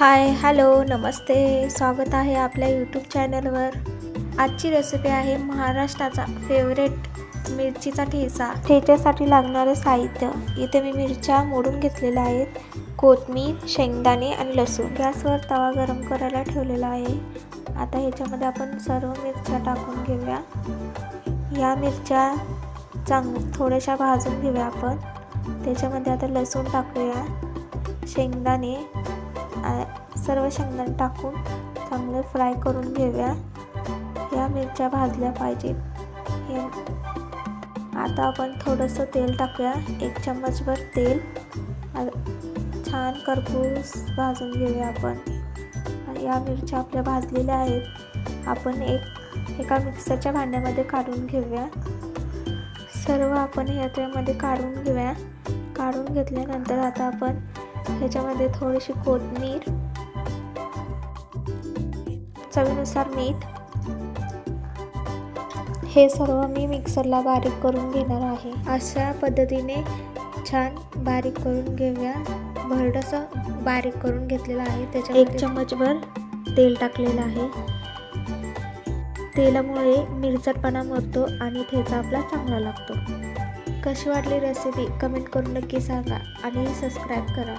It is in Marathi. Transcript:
हाय हॅलो नमस्ते. स्वागत आहे आपल्या यूट्यूब चॅनलवर आजची रेसिपी आहे महाराष्ट्राचा फेवरेट मिरचीचा ठेचा. ठेच्यासाठी लागणारं साहित्य. इथे मी मिरच्या मोडून घेतलेल्या आहेत. कोथमीर शेंगदाणे आणि लसूण. गॅसवर तवा गरम करायला ठेवलेला आहे. आता ह्याच्यामध्ये आपण सर्व मिरच्या टाकून घेऊया. या मिरच्या चांग थोड्याशा भाजून घेऊया आपण. त्याच्यामध्ये आता लसूण टाकूया. शेंगदाणे सर्व शेंगदाणे टाकून चांगले फ्राय करून घेऊया. या मिरच्या भाजल्या पाहिजेत. हे आता आपण थोडंसं तेल टाकूया. एक चम्मचभर तेल. छान करपूस भाजून घेऊया आपण. या मिरच्या आपल्या भाजलेल्या आहेत. आपण एक एका मिक्सरच्या भांड्यामध्ये काढून घेऊया. सर्व आपण ह्याच्यामध्ये काढून घेऊया. काढून घेतल्यानंतर आता आपण ह्याच्यामध्ये थोडीशी कोथमीर चवीनुसार मीठ. हे सर्व मी मिक्सरला बारीक करून घेणार आहे. अशा पद्धतीने छान बारीक करून घेऊया. भरडसं बारीक करून घेतलेलं आहे. त्याच्या एक चम्मचभर तेल टाकलेलं आहे. तेलामुळे मिरचटपणा मरतो आणि ठेचा आपला चांगला लागतो. कशी वाटली रेसिपी कमेंट करून नक्की सांगा आणि सबस्क्राईब करा.